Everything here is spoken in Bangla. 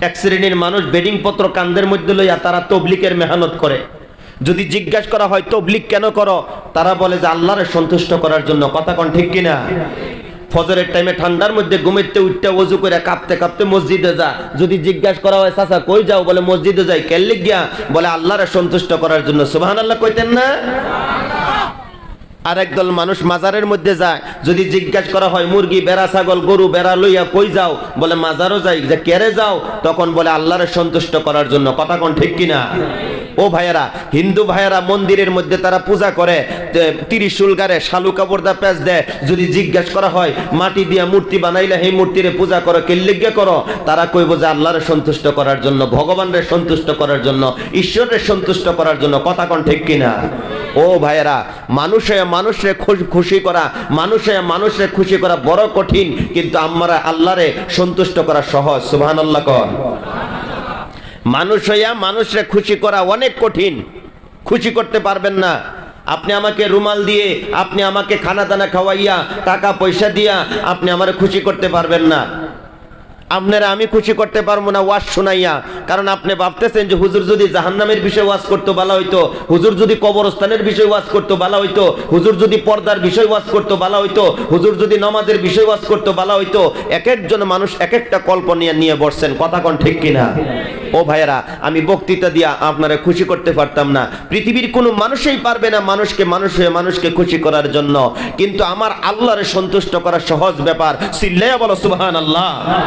এক শ্রেণির মানুষ বেডিং পত্র কান্দের মধ্যে লইয়া তারা তবলিকের মেহনত করে। যদি জিজ্ঞাসা করা হয়, তবলিক কেন করো? তারা বলে যে, আল্লাহরে সন্তুষ্ট করার জন্য। কথা কোন ঠিক কিনা? ফজরের টাইমে ঠান্ডার মধ্যে ঘুমেতে উঠতে ওযু করে কাঁপতে কাঁপতে মসজিদে যা। যদি জিজ্ঞাসা করা হয়, চাচা, কই যাও? বলে, মসজিদে যাই। কেল্লি গিয়া বলে, আল্লাহরে সন্তুষ্ট করার জন্য। সুবহানাল্লাহ কইতেন না? আর একদল মানুষ মাজারের মধ্যে যায়, যদি জিজ্ঞাসা করা হয়, মুরগি, বেড়া, ছাগল, গরু, বেড়া লইয়া কই যাও? বলে, মাজারও যাই, যে কেড়ে যাও? তখন বলে, আল্লাহরে সন্তুষ্ট করার জন্য। কথা কোন ঠিক কিনা? ও ভাইয়েরা, হিন্দু ভাইয়েরা মন্দিরের মধ্যে তারা পূজা করে ত্রিশূল গারে শালু কাপড়দা প্যাচ দেয়। যদি জিজ্ঞাসা করা হয়, মাটি দিয়া মূর্তি বানাইলে সেই মূর্তিরে পূজা করো কেল্লিজ্ঞা করো? তারা কইব যে, আল্লাহরে সন্তুষ্ট করার জন্য, ভগবানরে সন্তুষ্ট করার জন্য, ঈশ্বরের সন্তুষ্ট করার জন্য। কথা কোন ঠিক কিনা? ও ভাইয়েরা, মানুষে মানুষে খুশ- করা, মানুষে মানুষে খুশি করা বড় কঠিন, কিন্তু আমরা আল্লাহরে সন্তুষ্ট করা সহজ সুবহান আল্লাহ কর মানুষ হইয়া মানুষরে খুশি করা অনেক কঠিন, খুশি করতে পারবেন না। আপনি আমাকে রুমাল দিয়ে, আপনি আমাকে খানা দানা খাওয়াইয়া, টাকা পয়সা দিয়া আপনি আমার খুশি করতে পারবেন না। আপনারা আমি খুশি করতে পারব না, ওয়াজ শোনাইয়া। কারণ আপনি ভাবতেছেন যে হুজুর যদি জাহান্নামের বিষয়ে ওয়াজ করতে, ভালো হইতো। হুজুর যদি কবরস্থানের বিষয়ে ওয়াজ করতে, ভালো হইতো। হুজুর যদি পর্দার বিষয় ওয়াজ করতো, ভালো হইতো। হুজুর যদি নামাজের বিষয় ওয়াজ করতো, ভালো হইতো। এক একজন মানুষ এক একটা কল্পনা নিয়ে বসছেন। কথা কোন ঠিক কিনা? ও ভাইয়েরা, আমি বক্তৃতা দিয়া আপনারা খুশি করতে পারতাম না। পৃথিবীর কোনো মানুষই পারবে না মানুষকে মানুষ হয়ে মানুষকে খুশি করার জন্য। কিন্তু আমার আল্লাহরে সন্তুষ্ট করা সহজ ব্যাপার। সিল্লাইয়া বলো সুবহান আল্লাহ